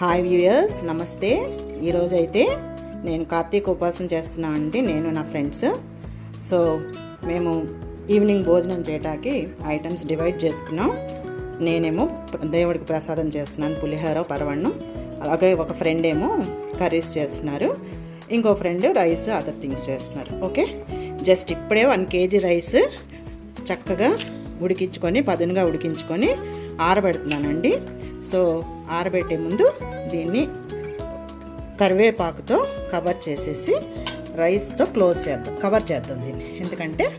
Hi viewers నమస్తే. ఈరోజు అయితే నేను కార్తీక ఉపాసన చేస్తున్నా అండి నేను నా ఫ్రెండ్స్. సో మేము ఈవినింగ్ భోజనం చేయటానికి ఐటమ్స్ డివైడ్ చేసుకున్నాం. నేనేమో దేవుడికి ప్రసాదం చేస్తున్నాను పులిహోర పరవన్నం అలాగే ఒక ఫ్రెండ్ ఏమో కర్రీస్ చేస్తున్నారు. ఇంకో ఫ్రెండ్ రైస్ అదర్ థింగ్స్ చేస్తున్నారు. ఓకే? జస్ట్ ఇప్పుడే వన్ కేజీ రైస్ చక్కగా ఉడికించుకొని పదునుగా ఉడికించుకొని ఆరబెడుతున్నానండి. సో ఆరబెట్టే ముందు దీన్ని కరివేపాకుతో కవర్ చేసేసి రైస్తో క్లోజ్ చేద్దాం కవర్ చేద్దాం దీన్ని. ఎందుకంటే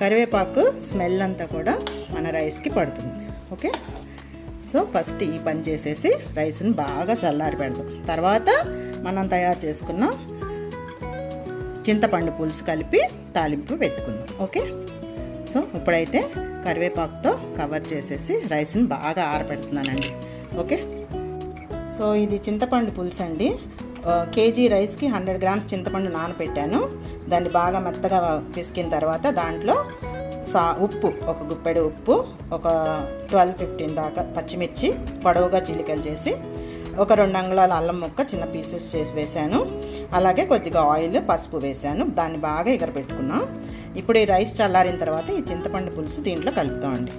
కరివేపాకు స్మెల్ అంతా కూడా మన రైస్కి పడుతుంది. ఓకే? సో ఫస్ట్ ఈ పని చేసేసి రైస్ని బాగా చల్లారి పెడదాం. తర్వాత మనం తయారు చేసుకున్న చింతపండు పులుసు కలిపి తాలింపు పెట్టుకుందాం. ఓకే? సో ఇప్పుడైతే కరివేపాకుతో కవర్ చేసేసి రైస్ని బాగా ఆరబెడుతున్నానండి. ఓకే? సో ఇది చింతపండు పులుసు అండి. కేజీ రైస్కి హండ్రెడ్ గ్రామ్స్ చింతపండు నానబెట్టాను దాన్ని బాగా మెత్తగా పిసికిన తర్వాత దాంట్లో సా ఉప్పు ఒక గుప్పెడు ఉప్పు ఒక ట్వెల్వ్ ఫిఫ్టీన్ దాకా పచ్చిమిర్చి పొడవుగా చిలికలు చేసి ఒక రెండు అంగుళాల అల్లం ముక్క చిన్న పీసెస్ చేసి వేశాను. అలాగే కొద్దిగా ఆయిల్ పసుపు వేశాను. దాన్ని బాగా ఎగరబెట్టుకున్నాం. ఇప్పుడు ఈ రైస్ చల్లారిన తర్వాత ఈ చింతపండు పులుసు దీంట్లో కలుపుతామండి.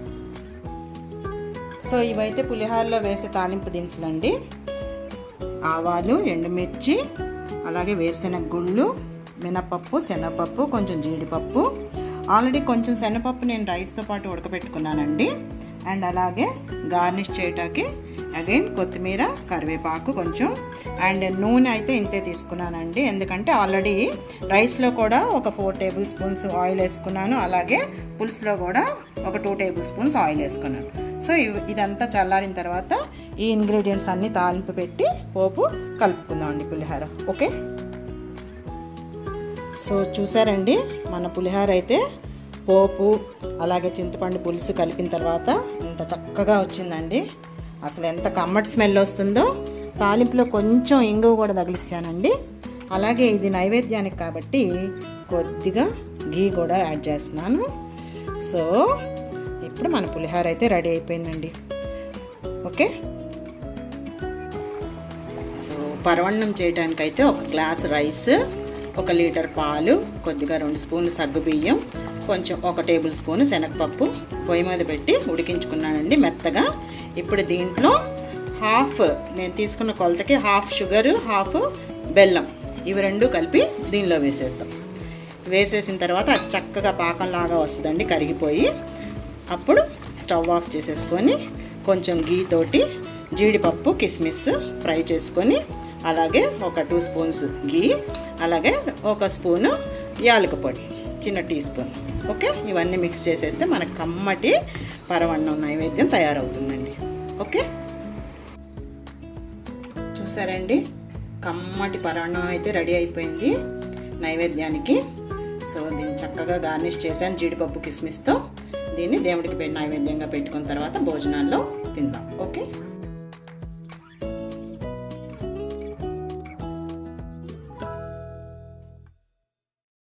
సో ఇవైతే పులిహోరలో వేసే తాలింపు దినుసులండి. ఆవాలు ఎండుమిర్చి అలాగే వేరుశెనగ గుళ్ళు మినపప్పు శనగపప్పు కొంచెం జీడిపప్పు. ఆల్రెడీ కొంచెం శనగపప్పు నేను రైస్తో పాటు ఉడకబెట్టుకున్నానండి. అండ్ అలాగే గార్నిష్ చేయటానికి అగైన్ కొత్తిమీర కరివేపాకు కొంచెం. అండ్ నూనె అయితే ఇంతే తీసుకున్నానండి. ఎందుకంటే ఆల్రెడీ రైస్లో కూడా ఒక ఫోర్ టేబుల్ స్పూన్స్ ఆయిల్ వేసుకున్నాను. అలాగే పులుసులో కూడా ఒక టూ టేబుల్ స్పూన్స్ ఆయిల్ వేసుకున్నాను. సో ఇదంతా చల్లారిన తర్వాత ఈ ఇంగ్రీడియంట్స్ అన్నీ తాలింపు పెట్టి పోపు కలుపుకుందాం అండి పులిహోర ఓకే? సో చూసారండి మన పులిహోర అయితే పోపు అలాగే చింతపండు పులుసు కలిపిన తర్వాత ఇంత చక్కగా వచ్చిందండి. అసలు ఎంత కమ్మటి స్మెల్ వస్తుందో. తాలింపులో కొంచెం ఇంగువ కూడా తగిలిచ్చానండి. అలాగే ఇది నైవేద్యానికి కాబట్టి కొద్దిగా గీ కూడా యాడ్ చేస్తున్నాను. సో ఇప్పుడు మన పులిహోర అయితే రెడీ అయిపోయిందండి. ఓకే? సో పరవన్నం చేయడానికైతే ఒక గ్లాస్ రైస్ ఒక లీటర్ పాలు కొద్దిగా రెండు స్పూన్లు సగ్గుబియ్యం కొంచెం ఒక టేబుల్ స్పూన్ శనగపప్పు పొయ్యి మీద పెట్టి ఉడికించుకున్నానండి మెత్తగా. ఇప్పుడు దీంట్లో హాఫ్ నేను తీసుకున్న కొలతకి హాఫ్ షుగర్ హాఫ్ బెల్లం ఇవి రెండు కలిపి దీనిలో వేసేద్దాం. వేసేసిన తర్వాత అది చక్కగా పాకంలాగా వస్తుందండి కరిగిపోయి. అప్పుడు స్టవ్ ఆఫ్ చేసేసుకొని కొంచెం గీతోటి జీడిపప్పు కిస్మిస్ ఫ్రై చేసుకొని అలాగే ఒక టూ స్పూన్స్ గీ అలాగే ఒక స్పూను యాలక పొడి చిన్న టీ స్పూన్. ఓకే? ఇవన్నీ మిక్స్ చేసేస్తే మనకు కమ్మటి పరవన్నం నైవేద్యం తయారవుతుందండి. ఓకే? చూసారండి? కమ్మటి పరవన్నం అయితే రెడీ అయిపోయింది నైవేద్యానికి. సో దీన్ని చక్కగా గార్నిష్ చేశాను జీడిపప్పు కిస్మిస్తో. దీన్ని దేవుడికి పెట్టి నైవేద్యంగా పెట్టుకున్న తర్వాత భోజనాల్లో తిందాం. ఓకే?